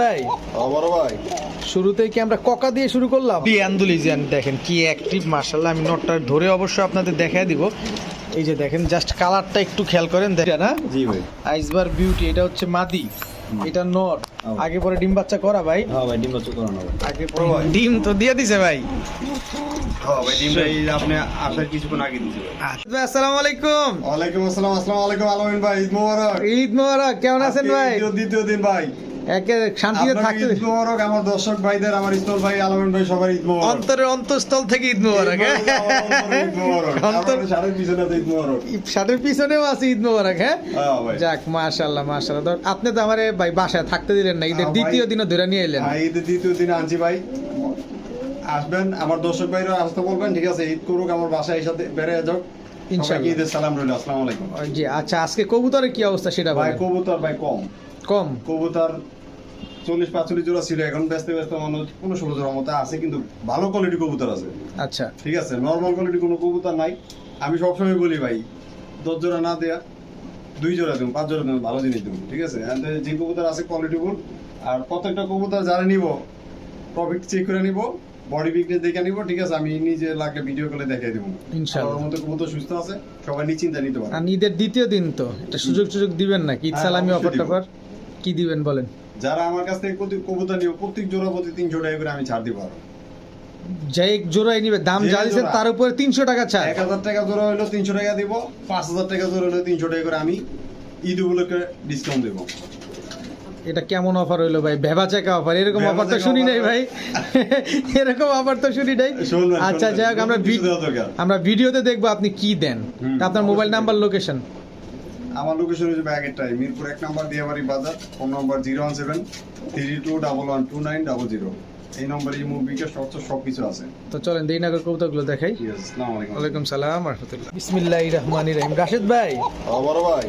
ভাই? ভাই। শুরুতেই কি আমরা ককা দিয়ে শুরু করলাম? অ্যান্ডুলিজিয়ান দেখেন কি অ্যাক্টিভ মার্শাল্লাহ আমি নোটটা ধরে অবশ্য আপনাদের দেখাই দিব। এই যে দেখেন জাস্ট কালারটা একটু খেয়াল করেন দেখেন না জি ভাই। আইসবার বিউটি এটা হচ্ছে মাদি। এটা নর। আগে পরে ডিম বাচ্চা করা ভাই। হ্যাঁ ভাই ডিম বাচ্চা করানো আগে পরে ডিম তো দিয়ে দিছে ভাই। হ্যাঁ ভাই ডিম ভাই আপনি কিছুক্ষণ আগে আচ্ছা আসসালামু আলাইকুম। ওয়ালাইকুম আসসালাম আসসালামু আলাইকুম আলামিন ভাই ঈদ মোবারক। ঈদ মোবারক কেমন আছেন ভাই? দ্বিতীয় দিন ভাই। একে শান্তিতে থাকতে ঈদ মোবারক আমার দর্শক ভাইদের আমার ইস্তল ভাই আলামিন ভাই সবার ঈদ মোবারক। অন্তরের অন্তঃস্থল থেকে ঈদ মোবারক? ঈদ মোবারক অন্তর সাড়ে পিছনে ঈদ মোবারক। শার্টের পিছনেও আছে ঈদ মোবারক হ্যাঁ? যাক মাশাল্লাহ মাশাল্লাহ আপনি তো আমার ভাই বাসায় থাকতে দিলেন না ঈদের হ্যাঁ, দ্বিতীয় দিনও ধরে নিয়ে এলেন। হ্যাঁ, ঈদের দ্বিতীয় দিন আনছি ভাই। আসবেন আমার দর্শক ভাইরা আসতে বলবেন ঠিক আছে ঈদ করুক আমার বাসায় এসে বেড়ে যাক। ইনশাআল্লাহ। ঈদের সালাম রইল আসসালামু আলাইকুম। জি আচ্ছা আজকে কবুতরের কি অবস্থা সেটা ভাই কবুতর ভাই কম। কম? কবুতর চল্লিশ পাঁচচল্লিশ জোড়া ছিল এখন ব্যস্ত ব্যস্ত মানুষ কোনো ষোলো জোড়ার মতো আছে কিন্তু ভালো কোয়ালিটি কবুতর আছে। আচ্ছা। ঠিক আছে নর্মাল কোয়ালিটি কোনো কবুতর নাই। আমি সবসময় বলি ভাই দশ জোড়া না দেয়া দুই জোড়া দেবো পাঁচ জোড়া দেবো ভালো জিনিস দেবো ঠিক আছে? যে কবুতর আছে কোয়ালিটিফুল আর প্রত্যেকটা কবুতর যারা নিব প্রফিট চেক করে নিব বডি বিকনেস দেখে নিব ঠিক আছে? আমি নিজে লাগলে ভিডিও কলে দেখাই দেবো। ইনশাআল্লাহ। আমার মতো কবুতর সুস্থ আছে সবাই নিশ্চিন্তা নিতে পারে আর ঈদের দ্বিতীয় দিন তো সুযোগ সুযোগ দিবেন না ঈদ হ্যাঁ, সালামি অফার টফার কি দিবেন বলেন? যারা আমার কাছ থেকে প্রতি কবুতর নিব প্রত্যেক জোড়া প্রতি তিনশো টাকা করে আমি ছাড় দিব আরও। যে এক জোড়াই নিবে দাম যা দিচ্ছেন তার উপরে তিনশো টাকা ছাড়। এক হাজার টাকা জোড়া হলো তিনশো টাকা দিব পাঁচ হাজার টাকা জোড়া হলো তিনশো টাকা করে আমি ঈদ উপলক্ষে ডিসকাউন্ট দেবো। এটা কেমন অফার হইল ভাই? ভেবা চেকা অফার এরকম অফার তো শুনি নাই ভাই। এরকম অফার তো শুনি নাই। আচ্ছা। যাই হোক আমরা। আমরা ভিডিওতে দেখব আপনি কি দেন। আপনার মোবাইল নাম্বার লোকেশন আমার লোকেশন হচ্ছে ব্যাগেরটাই মিরপুর এক নম্বর দিয়াবাড়ি বাজার, ফোন নম্বর zero one seven three two double one two nine double zero. এই নম্বরে এই মুভিকে সব সব কিছু আছে। তো চলেন দেই না কবুতরগুলো দেখাই। আসসালামু আলাইকুম। ওয়ালাইকুম সালাম রহমতুল্লাহ। বিসমিল্লাহ রহমান রহিম। রাশেদ ভাই বড় ভাই।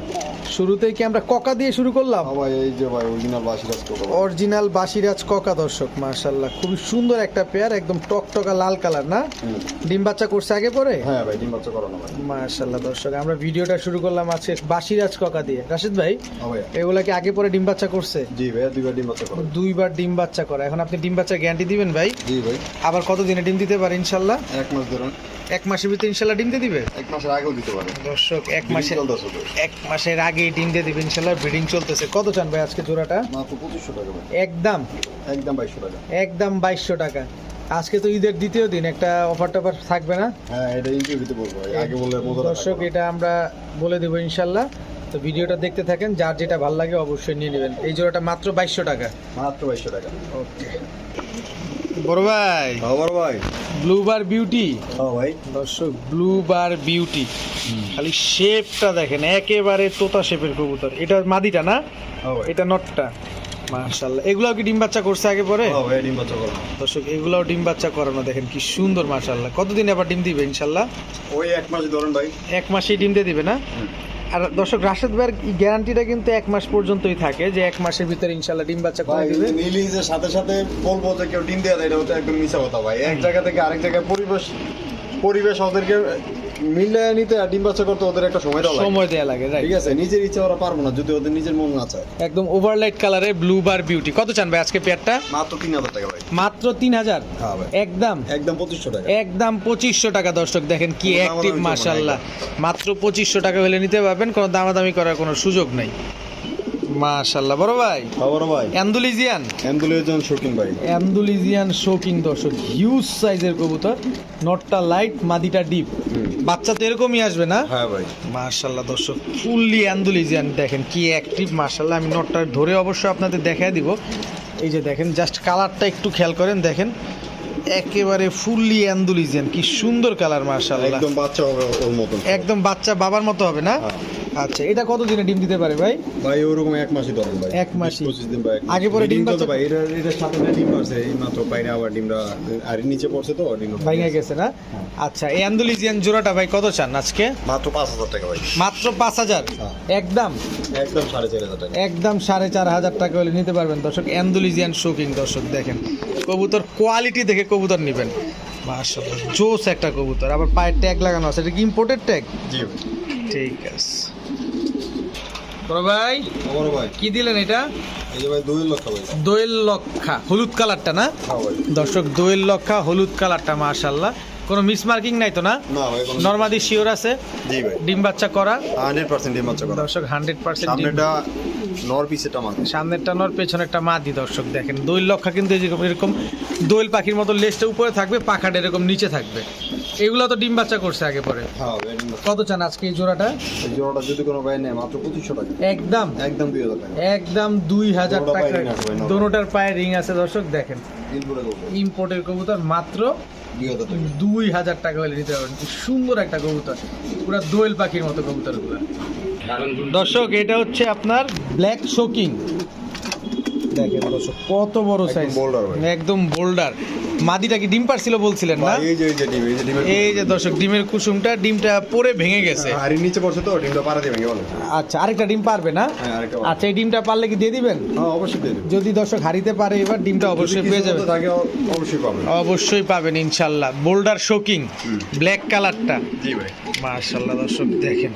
শুরুতেই কি আমরা ককা দিয়ে শুরু করলাম? ভাই এই যে ভাই অরিজিনাল বাসিরাজ অরিজিনাল বাসিরাজ ককা দর্শক মার্শাল্লাহ খুবই সুন্দর একটা পেয়ার একদম টকটকা লাল কালার না? ডিম বাচ্চা করছে আগে পরে? হ্যাঁ ভাই ডিম বাচ্চা করানো ভাই। দর্শক আমরা ভিডিওটা শুরু করলাম আজকে বাসিরাজ ককা দিয়ে। রাশেদ ভাই এগুলা কি আগে পরে ডিম বাচ্চা করছে? জি ভাই দুইবার ডিম বাচ্চা দুইবার ডিম বাচ্চা করা। এখন আপনি ডিম বাচ্চা গ্যারান্টি দিবেন ভাই? জি ভাই। আবার কত দিনে ডিম দিতে পারে ইনশাল্লাহ? এক মাস ধরুন এক মাসের ভিতরে ইনশাল্লাহ ডিম দিয়ে দিবে? এক মাসের আগেও দিতে পারে। দর্শক এক মাসে এক মাসের আগে ডিম দিয়ে দিবে ইনশাল্লাহ ব্রিডিং চলতেছে। কত চান ভাই আজকে জোড়াটা? মাত্র পঁচিশশো টাকা একদম? একদম বাইশশো টাকা। একদম বাইশশো টাকা। আজকে তো ঈদের দ্বিতীয় দিন একটা অফার টফার থাকবে না? হ্যাঁ এটা ইন্টারভিউতে বলব ভাই। আগে বললে দর্শক এটা আমরা বলে দেবো ইনশাল্লাহ। তো ভিডিওটা দেখতে থাকেন যার যেটা ভালো লাগে অবশ্যই নিয়ে নেবেন। এই জোড়াটা মাত্র বাইশশো টাকা। মাত্র বাইশশো টাকা। ওকে বড় ভাই। হ্যাঁ বড় ভাই। ব্লু বার বিউটি হ্যাঁ ভাই। দর্শক ব্লু বার বিউটি খালি শেপটা দেখেন একেবারে তোতা শেপের কবুতর। এটা মাদিটা না? হ্যাঁ এটা নটটা মাশাল্লাহ এগুলাও কি ডিম বাচ্চা করছে আগে পরে? হ্যাঁ ভাই ডিম বাচ্চা করানো দর্শক এগুলাও ডিম বাচ্চা করানো দেখেন কি সুন্দর মাশাল্লাহ কতদিন আবার ডিম দিবে ইনশাল্লাহ ওই এক মাস ধরুন ভাই। এক মাসেই ডিম দিয়ে দিবে না? আর দর্শক রাশেদ ভাইয়ের গ্যারান্টিটা কিন্তু এক মাস পর্যন্তই থাকে যে এক মাসের ভিতরে ইনশাল্লাহ ডিম বাচ্চা করে দিবে। রিলিজের সাথে সাথে বলব যে কেউ ডিম দেওয়া দেয় এটা হচ্ছে একদম মিশা কথা ভাই। এক জায়গা থেকে আরেক জায়গায় পরিবেশ পরিবেশ ওদেরকে মিলে নিতে আর ডিম বাচ্চা করতে ওদের একটা সময় দেওয়া সময় দেওয়া লাগে ঠিক আছে নিজের ইচ্ছা ওরা পারব না যদি ওদের নিজের মন না চায়। একদম ওভারলাইট কালারে ব্লু বার বিউটি কত চান ভাই আজকে পেয়ারটা মাত্র তিন হাজার টাকা ভাই। মাত্র তিন হাজার? হ্যাঁ একদম? একদম পঁচিশশো টাকা। একদম পঁচিশশো টাকা দর্শক দেখেন কি অ্যাক্টিভ মাশাল্লাহ মাত্র পঁচিশশো টাকা হলে নিতে পারবেন কোনো দামাদামি করার কোনো সুযোগ নাই। মাশাল্লাহ বড় ভাই? খবর ভাই। অ্যান্ডুলিজিয়ান? অ্যাম্বুলেন্স শৌখিন ভাই। অ্যান্ডুলিজিয়ান শোকিং দর্শক। হিউজ সাইজের কবুতর নটটা লাইট মাদিটা ডিপ বাচ্চা তো এরকমই আসবে না? হ্যাঁ ভাই। মার্শাল্লাহ দর্শক ফুললি অ্যান্ডুলিজিয়ান। দেখেন কি অ্যাক্টিভ মার্শাল্লাহ আমি নটটা ধরে অবশ্য আপনাদের দেখাই দিব। এই যে দেখেন জাস্ট কালারটা একটু খেয়াল করেন দেখেন। একেবারে ফুললি অ্যান্ডুলিজিয়ান। কি সুন্দর কালার মার্শাল্লাহ একদম বাচ্চা হবে ওর মতন। একদম বাচ্চা বাবার মতো হবে না? হ্যাঁ। আচ্ছা এটা কত দিনে ডিম দিতে পারে ভাই? ভাই ওরকম এক মাসই ধরেন ভাই। এক মাসই। পঁচিশ দিন বা এক মাস। আগে পরে ডিম ডিম তো ভাই এটা এটা সাথে ডিম আছে এই মাত্র বাইরে আবার ডিমটা আর নিচে পড়ছে তো ডিম ভাইঙা গেছে না? আচ্ছা এই অ্যান্ডুলিজিয়ান জোড়াটা ভাই কত চান আজকে? মাত্র পাঁচ হাজার টাকা ভাই। মাত্র পাঁচ হাজার? হ্যাঁ। একদম? একদম সাড়ে চার হাজার টাকা। একদম সাড়ে চার হাজার টাকা হলে নিতে পারবেন দর্শক অ্যান্ডুলিজিয়ান শোকিং দর্শক দেখেন। কবুতর কোয়ালিটি দেখে কবুতর নেবেন। মাশাআল্লাহ জোস একটা কবুতর। আবার পায়ের ট্যাগ লাগানো আছে এটা কি ইম্পোর্টেড ট্যাগ জি ঠিক আছে। বড় ভাই বড় ভাই। কি দিলেন এটা? এই যে ভাই দুই লক্ষ ভাই। দোয়েল লক্ষা হলুদ কালারটা না? হ্যাঁ দর্শক লক্ষা হলুদ কালারটা মাশাল্লাহ কোনো মিস মার্কিং নাই তো না? নর্মাদি শিওর আছে? জি ভাই। ডিম বাচ্চা করা? ডিম বাচ্চা করা। দর্শক হান্ড্রেড পার্সেন্ট সামনেটা নর পিসেটা মাছ সামনেরটা নর পেছনেরটা মাদি দর্শক দেখেন। দোয়েল লক্ষা কিন্তু এরকম এরকম দোয়েল পাখির মতো লেজটা উপরে থাকবে পাখাটা এরকম নিচে থাকবে। এগুলো তো ডিম বাচ্চা করছে আগে পরে। হ্যাঁ কত চান আজকে এই জোড়াটা? এই জোড়াটা যদি কোনো ভাই নেয় মাত্র পঁচিশশো টাকা। একদম? একদম দুই হাজার টাকা। একদম দুই হাজার দোনোটা টাকা। দোনোটার পায়ে রিং আছে দর্শক দেখেন। ইম্পোর্টের কবুতর। মাত্র দুই হাজার টাকা। হলে নিতে পারবেন। সুন্দর একটা কবুতর। পুরো দোয়েল পাখির মতো কবুতর দর্শক এটা হচ্ছে আপনার ব্ল্যাক শোকিং দেখেন দর্শক কত বড় একদম সাইজ একদম বোল্ডার মাদিটা কি ডিম পারছিল বলছিলেন না? এই যে এই যে ডিম এই যে ডিমের এই যে দর্শক ডিমের কুসুমটা ডিমটা পরে ভেঙে গেছে। হাড়ির নিচে পড়ছে তো ডিমটা পাড়া দিয়ে ভেঙে বলে আচ্ছা আরেকটা ডিম পারবে না? হ্যাঁ আরেকটা আচ্ছা এই ডিমটা পারলে কি দিয়ে দিবেন? হ্যাঁ অবশ্যই দিয়ে দেবো যদি দর্শক হারিতে পারে এবার ডিমটা অবশ্যই পেয়ে যাবে। থাকে অবশ্যই পাবেন। অবশ্যই পাবেন ইনশাল্লাহ। বোল্ডার শোকিং ব্ল্যাক কালারটা। জি ভাই। মার্শাল্লাহ দর্শক দেখেন।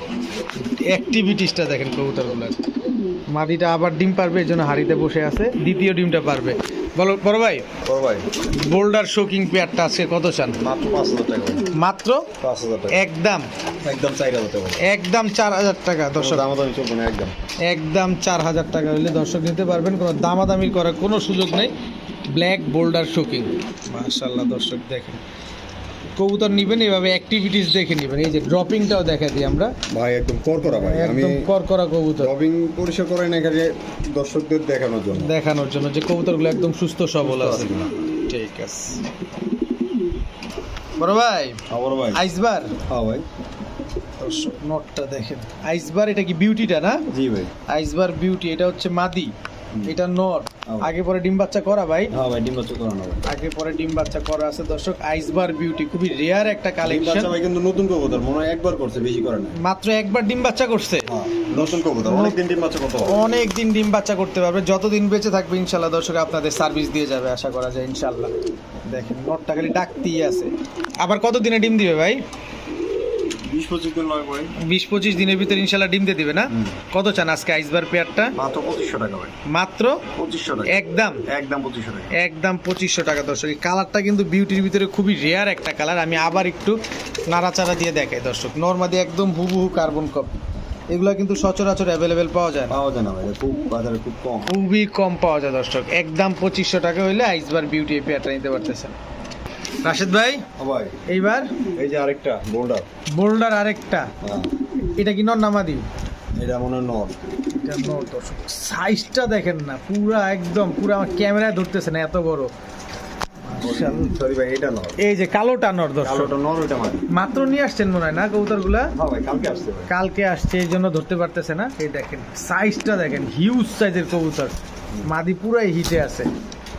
অ্যাক্টিভিটিসটা দেখেন কবুতরগুলোর। মাদিটা আবার ডিম পারবে এই জন্য হাড়িতে বসে আছে। দ্বিতীয় ডিমটা পারবে। বলো বড় ভাই? বড় ভাই। বোল্ডার শোকিং পেয়ারটা আজকে কত চান? মাত্র পাঁচ হাজার টাকা। মাত্র? পাঁচ হাজার টাকা। একদম। একদম চার হাজার টাকা। একদম চার হাজার টাকা দর্শক। দাম দামি চলবে না একদম। একদম চার হাজার টাকা হলে দর্শক নিতে পারবেন কোনো দামাদামি করার কোনো সুযোগ নেই। Black boulder shocking. মার্শাল্লাহ দর্শক দেখেন। কবুতর নিবেন এভাবে অ্যাক্টিভিটিস দেখে নেবেন। এই যে ড্রপিংটাও দেখা দিই আমরা। ভাই একদম কর করা ভাই আমি একদম করকরা কবুতর। রবিং পরিষ্কার করে না এখানে দর্শকদের দেখানোর জন্য। দেখানোর জন্য যে কবুতরগুলো একদম সুস্থ সবল আছে। ঠিক আছে। বড় ভাই হ্যাঁ বড় ভাই। আইসবার? হ্যাঁ ভাই। দর্শক নটটা দেখেন। আইসবার এটা কি বিউটিটা না? জি ভাই। আইসবার বিউটি এটা হচ্ছে মাদি। এটা নট। আগে পরে ডিম বাচ্চা করা ভাই। হ্যাঁ ভাই ডিম বাচ্চা করানো আগে পরে ডিম বাচ্চা করা আছে। দর্শক আইসবার বিউটি খুবই রেয়ার একটা কালেকশন বাচ্চা ভাই কিন্তু নতুন কবুতর মনে হয় একবার করছে বেশি করে না। মাত্র একবার ডিম বাচ্চা করছে। হ্যাঁ নতুন কবুতর অনেকদিন ডিম বাচ্চা করতে হবে অনেক দিন ডিম বাচ্চা করতে পারবে। যতদিন বেঁচে থাকবে ইনশাল্লাহ দর্শক আপনাদের সার্ভিস দিয়ে যাবে আশা করা যায় ইনশাল্লাহ। দেখেন নটটা খালি ডাকতেই আছে। আবার কত দিনে ডিম দিবে ভাই? বিশ পঁচিশ দিনের ভিতরে ইনশাল্লাহ ডিম দিয়ে দিবে না? কত চান আজকে আইসবার পেয়ারটা মাত্র পঁচিশশো টাকা মাত্র? পঁচিশশো টাকা। একদম একদম পঁচিশশো টাকা। একদম পঁচিশশো টাকা দর্শক। এই কালারটা কিন্তু বিউটির ভিতরে খুবই রেয়ার একটা কালার। আমি আবার একটু নাড়াচাড়া দিয়ে দেখাই দর্শক। নর্মাদি একদম হুবহু কার্বন কপি এগুলো কিন্তু সচরাচর অ্যাভেলেবেল পাওয়া যায় পাওয়া যায় না ভাই। খুব বাজারে খুব কম। খুবই কম পাওয়া যায় দর্শক। একদম পঁচিশশো টাকা হইলে আইসবার বিউটি এই পেয়ারটা নিতে পারতেছেন। রাশেদ ভাই ভাই। এইবার? এই যে আরেকটা বোল্ডার। বোল্ডার আরেকটা। হ্যাঁ। এটা কি নর নামাদি এটা মনে হয় নর। এটা নর দর্শক সাইজটা দেখেন না পুরা একদম পুরা আমার ক্যামেরায় ধরতেছে না এত বড়। সরি ভাই এটা নর। এই যে কালোটা নর দর্শক। কালোটা নর ওইটা মারি মাত্র নিয়ে আসছেন মনে হয় না কবুতরগুলা? হ্যাঁ ভাই কালকে আসছে কালকে আসছে এই জন্য ধরতে পারতেছে না। এই দেখেন সাইজটা দেখেন হিউজ সাইজের কবুতর। মাদি পুরাই হিটে আছে।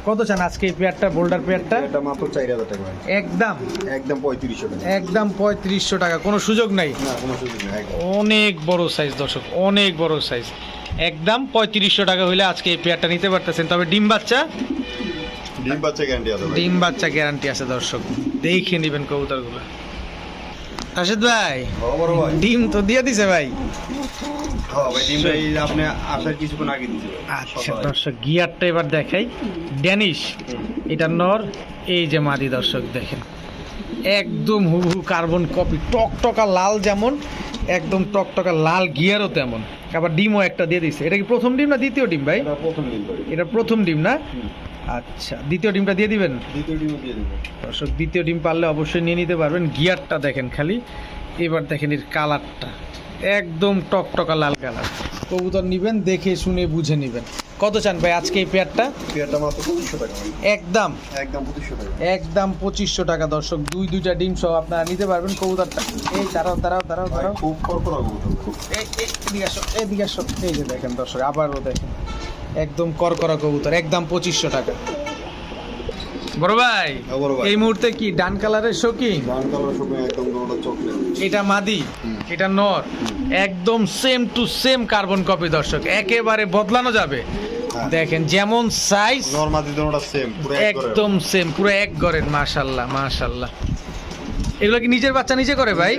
কত চান আজকে এই পেয়ারটা বোল্ডার পেয়ারটা? এটা মাত্র চার হাজার টাকা একদম? একদম পঁয়ত্রিশশো টাকা। একদম পঁয়ত্রিশশো টাকা কোনো সুযোগ নাই? না কোনো সুযোগ নাই অনেক বড় সাইজ দর্শক অনেক বড় সাইজ একদম পঁয়ত্রিশশো টাকা হইলে আজকে এই পেয়ারটা নিতে পারতেছেন। তবে ডিম বাচ্চা? ডিম বাচ্চা গ্যারান্টি আছে ডিম বাচ্চা গ্যারান্টি আছে দর্শক। দেখে নেবেন কবুতরগুলো। রাশেদ ভাই ডিম তো দিয়ে দিছে ভাই। আচ্ছা দর্শক গিয়ারটা এবার দেখাই। ড্যানিশ এটা নর এই যে মাদি দর্শক দেখেন। একদম হুবহু কার্বন কপি টকটকা লাল যেমন একদম টকটকা লাল গিয়ারও তেমন। আবার ডিমও একটা দিয়ে দিচ্ছে এটা কি প্রথম ডিম না দ্বিতীয় ডিম ভাই? ডিম ভাই। এটা প্রথম ডিম না? আচ্ছা দ্বিতীয় ডিমটা দিয়ে দিবেন? দ্বিতীয় ডিমও দিয়ে দেবো। দর্শক দ্বিতীয় ডিম পারলে অবশ্যই নিয়ে নিতে পারবেন। গিয়ারটা দেখেন খালি। এবার দেখেন এর কালারটা। একদম টকটকা লাল কালার। কবুতর নিবেন দেখে শুনে বুঝে নিবেন। কত চান ভাই আজকে এই পেয়ারটা? পেয়ারটা মাত্র পঁচিশশো টাকা একদম? একদম পঁচিশশো টাকা। একদম পঁচিশশো টাকা দর্শক। দুই দুইটা ডিম সহ আপনারা নিতে পারবেন কবুতরটা। এই দাঁড়াও দাঁড়াও দাঁড়াও দাঁড়াও। খুব কড়কড়া কবুতর এই এই, এদিকে আসো এদিকে আসো। এই যে দেখেন দর্শক আবারও দেখেন। একদম করকরা কবুতর একদম পঁচিশশো টাকা। বড় ভাই হ্যাঁ। এই মুহূর্তে কি ডান কালারের শোকিং ডান কালার শুকনো একদম চকলেট। এটা মাদি এটা নর একদম same to same carbon copy দর্শক। একেবারে বদলানো যাবে। হ্যাঁ। দেখেন যেমন সাইজ দুটোটা সেম পুরো এক একদম সেম পুরো এক গড়ের মাশাল্লাহ মাশাল্লাহ। এগুলো কি নিজের বাচ্চা নিজে করে ভাই?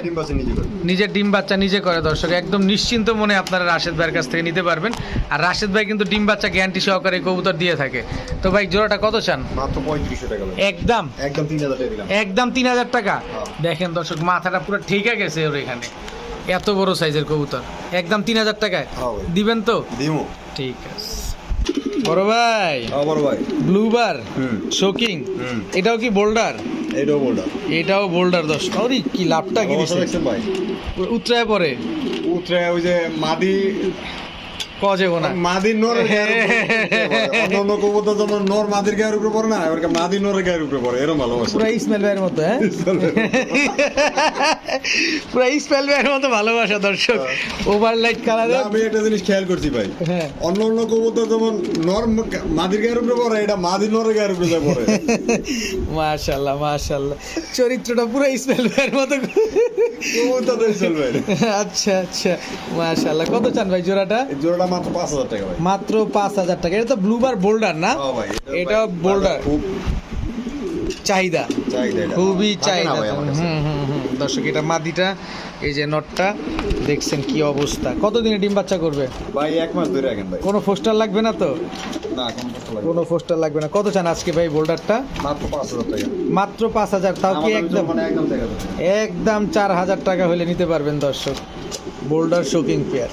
নিজের ডিম বাচ্চা নিজে করে। দর্শক। একদম নিশ্চিন্ত মনে আপনারা রাশেদ ভাইয়ের কাছ থেকে নিতে পারবেন। আর রাশেদ ভাই কিন্তু ডিম বাচ্চা গ্যারান্টি সহকারে কবুতর দিয়ে থাকে। তো ভাই জোড়াটা কত চান? মাত্র পঁয়ত্রিশশো টাকা একদম? একদম তিন হাজার টাকা একদম তিন হাজার টাকা? হ্যাঁ। দেখেন দর্শক মাথাটা পুরো ঠিকা গেছে ওর এখানে। এত বড় সাইজের কবুতর। একদম তিন হাজার টাকায়? হ্যাঁ দিবেন তো? ঠিক আছে। বড় ভাই। বড় ভাই। ব্লুবার? শোকিং এটাও কি বোল্ডার? এইটাও বোল্ডার এটাও বোল্ডার দশ। ওরে কি লাভটা কি দিছে? উত্তরায় পরে উতরে ওই যে মাদি কজে না মাদি নর অন্য কবুতর যেমন নর মাদির গায়ের উপরে পড়ে না ওরকে মাদি নরের গায়ের উপরে পড়ে এরকম ভালোবাসে পুরা ইসমাইল ভাইয়ের মতো হ্যাঁ পুরা ইসমাইল ভাইয়ের মতো ভালোবাসা দর্শক ওভার লাইট আমি একটা জিনিস খেয়াল করছি ভাই। অন্য অন্য কবুতর যেমন নর মাদির গায়ের উপরে পড়ে এটা মাদি নরের গায়ের উপরে পড়ে। চরিত্রটা পুরো ইসমাইল ভাইয়ের মতো। কবুতর আচ্ছা আচ্ছা। মাশাল্লাহ কত চান ভাই জোড়াটা? এই মাত্র পাঁচ হাজার টাকা ভাই। মাত্র পাঁচ হাজার টাকা। এটা তো ব্লুবার বোল্ডার না? এটা। খুব চাহিদা। খুবই চাহিদা দর্শক এটা মাদিটা এই যে নটটা দেখছেন কি অবস্থা। কতদিনে ডিম বাচ্চা করবে? ভাই এক মাস ধরে রাখেন ভাই। কোনো পোস্টার লাগবে না তো? না কোনো কষ্ট লাগবে না। পোস্টার লাগবে না। কত চান আজকে ভাই বোল্ডারটা মাত্র পাঁচ হাজার টাকা। মাত্র পাঁচ হাজার তাও কি একদম। একদম চার হাজার টাকা হলে নিতে পারবেন দর্শক। বোল্ডার শোকিং পেয়ার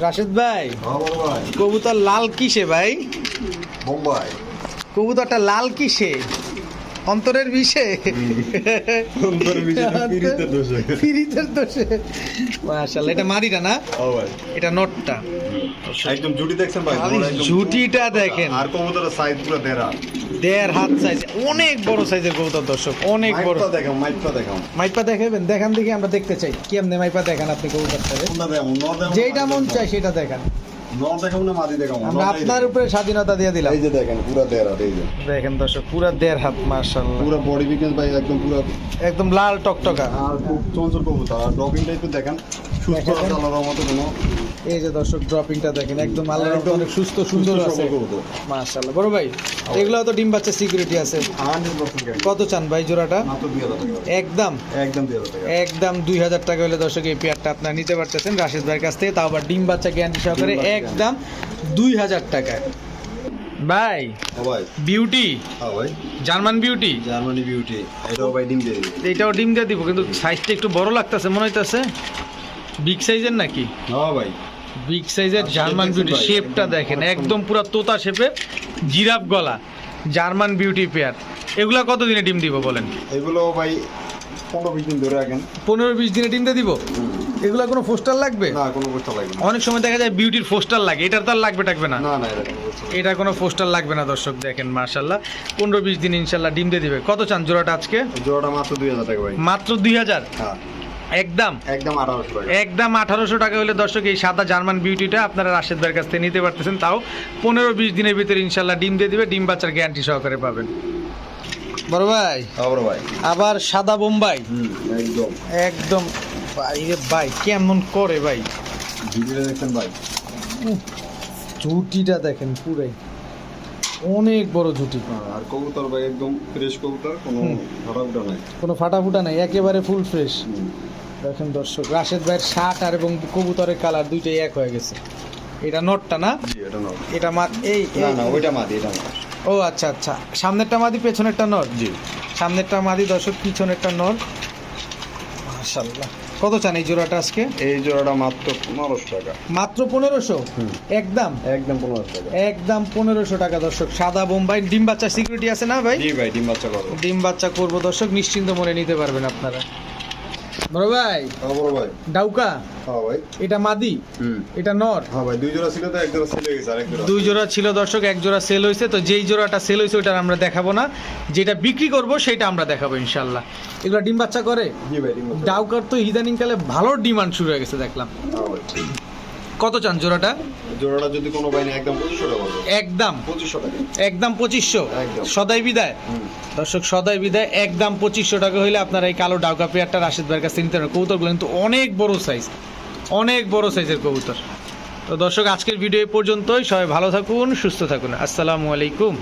রাশেদ ভাই হ্যাঁ ভাই। কবুতর লাল কিসে ভাই? বোম্বাই কবুতরটা লাল কিসে? অন্তরের বিষে। পিরিতের দোষে। মাশাআল্লাহ এটা মাদিটা না? হ্যাঁ এটা নটটা। একদম জুটি দেখছেন ভাই জুটিটা দেখেন। আর কবুতরের সাইজ পুরো দেড়া দেড় হাত সাইজ অনেক বড় সাইজের কবুতর দর্শক। অনেক বড়। দেখাম মাইকটা দেখাম মাইপা দেখাবেন? দেখান দেখি আমরা দেখতে চাই। কেমনে মাইপা দেখান আপনি দেখাম যেটা মন চাই সেটা দেখান। নর দেখাম না মাদি দেখাম আমরা আপনার উপরে স্বাধীনতা দিয়ে দিলাম। এই যে দেখেন পুরো দেড়া এই যে। দেখেন দর্শক পুরা দেড় হাত মার্শাল্লাহ পুরো বডি বিকেন ভাই একদম পুরো একদম লাল টকটকা। আর খুব চঞ্চল কবুতর। আর ড্রপিং টাইপে দেখেন। সুস্থ আছে আল্লাহর মতো কোনো এই যে দর্শক ড্রপিংটা দেখেন একদম আল্লাহর রহমতে অনেক সুস্থ সুন্দর আছে। মাশাআল্লাহ। বড় ভাই এগুলো তো ডিম বাচ্চা সিকিউরিটি আছে। কত চান ভাই জোড়াটা? একদম? একদম একদম দুই হাজার টাকা হলে দর্শক এই পেয়ারটা আপনার নিতে পারতেছেন রাশেদ ভাইয়ের কাছ থেকে। তাও আবার ডিম বাচ্চা গ্যারান্টি সহকারে একদম দুই হাজার টাকায়। ভাই ভাই। বিউটি হ্যাঁ ভাই। জার্মান বিউটি জার্মানি বিউটি এটাও ভাই ডিম দিয়ে দিবি। এটাও ডিম দিয়ে দিব কিন্তু সাইজটা একটু বড় লাগতেছে মনে হইতেছে। বিগ সাইজের নাকি? হ্যাঁ ভাই। বিগ সাইজের জার্মান বিউটি শেপটা দেখেন একদম পুরো তোতা শেপের জিরাফ গলা জার্মান বিউটি পেয়ার এগুলা কত দিনে ডিম দিব বলেন? এগুলো ভাই পনেরো বিশ দিন ধরে রাখেন। পনেরো বিশ দিনে ডিম দিয়ে দিব? এগুলা কোনো পোস্টার লাগবে? না কোনো কষ্ট লাগবে অনেক সময় দেখা যায় বিউটির পোস্টার লাগে এটার তো আর লাগবে টাকবে না। না না এটা কোনো পোস্টার লাগবে না দর্শক দেখেন মার্শাল্লাহ পনেরো বিশ দিন ইনশাল্লাহ ডিম দিয়ে দিবে। কত চান জোড়াটা আজকে? জোড়াটা মাত্র দুই হাজার টাকা ভাই। মাত্র দুই হাজার? হ্যাঁ। একদম। একদম আঠারোশো টাকা। একদম আঠারোশো টাকা হলে দর্শক এই সাদা জার্মান বিউটিটা আপনারা রাশেদ ভাইয়ের কাছ থেকে নিতে পারতেছেন। তাও পনেরো বিশ দিনের ভিতরে ইনশাল্লাহ ডিম দিয়ে দিবে ডিম বাচ্চার গ্যারান্টি সহকারে পাবেন। বড় ভাই? আবার ভাই। আবার সাদা বোম্বাই? হুম একদম। একদম। বাইরে ভাই কেমন করে ভাই? ভিডিওটা দেখছেন ভাই। ঝুটিটা দেখেন পুরাই। অনেক বড় ঝুটি। হ্যাঁ, আর কবুতর ভাই একদম ফ্রেশ কবুতর কোনো। হঠাৎ নাই। কোনো ফাটাফুটা নাই একেবারে ফুল ফ্রেশ। দেখেন দর্শক রাশেদ ভাইয়ের শার্ট আর এবং কবুতরের কালার দুইটাই এক হয়ে গেছে। এটা নটটা না? জি এটা নর এটা মা এই না না ওইটা মাদি এটা ও আচ্ছা আচ্ছা। সামনেরটা মাদি পেছনেরটা নট? জি। সামনেরটা মাদি দর্শক পিছনেরটা নর মাশাআল্লাহ। কত চান এই জোড়াটা আজকে? এই জোড়াটা মাত্র পনেরোশো টাকা। মাত্র পনেরোশো? একদম? একদম পনেরোশো টাকা। একদম পনেরোশো টাকা দর্শক। সাদা বোম্বাই ডিম বাচ্চা সিকিউরিটি আছে না ভাই? জি ভাই ডিম বাচ্চা করব। ডিম বাচ্চা করব দর্শক। নিশ্চিন্ত মনে নিতে পারবেন আপনারা। বড় ভাই? হ্যাঁ বড় ভাই। ডাউকা? হ্যাঁ ভাই। এটা মাদি? এটা নর? হ্যাঁ ভাই দুই জোড়া ছিল তো এক জোড়া ছিল গেছে আরেক জোড়া দুই জোড়া ছিল দর্শক এক জোড়া সেল হয়েছে তো যেই জোড়াটা সেল হয়েছে ওটা আমরা দেখাবো না। যেটা বিক্রি করব সেটা আমরা দেখাবো ইনশাল্লাহ এগুলো ডিম বাচ্চা করে? জি ভাই ডিম বাচ্চা ডাউকার তো ইদানিং কালে ভালো ডিমান্ড শুরু হয়ে গেছে দেখলাম। হ্যাঁ ভাই। কত চান জোড়াটা? জোড়াটা যদি কোনো ভাই একদম পঁচিশশো টাকা একদম? পঁচিশশো টাকা। একদম পঁচিশশো। সদাই বিদায়? দর্শক সদাই বিদায় একদম পঁচিশশো টাকা হইলে আপনারা এই কালো ডাউকা পেয়ারটা রাশেদ ভাইয়ের কাছে নিতে পারেন। কবুতরগুলো কিন্তু অনেক বড় সাইজ অনেক বড় সাইজের কবুতর। তো দর্শক আজকের ভিডিও এই পর্যন্তই। সবাই ভালো থাকুন সুস্থ থাকুন। আসসালামু আলাইকুম।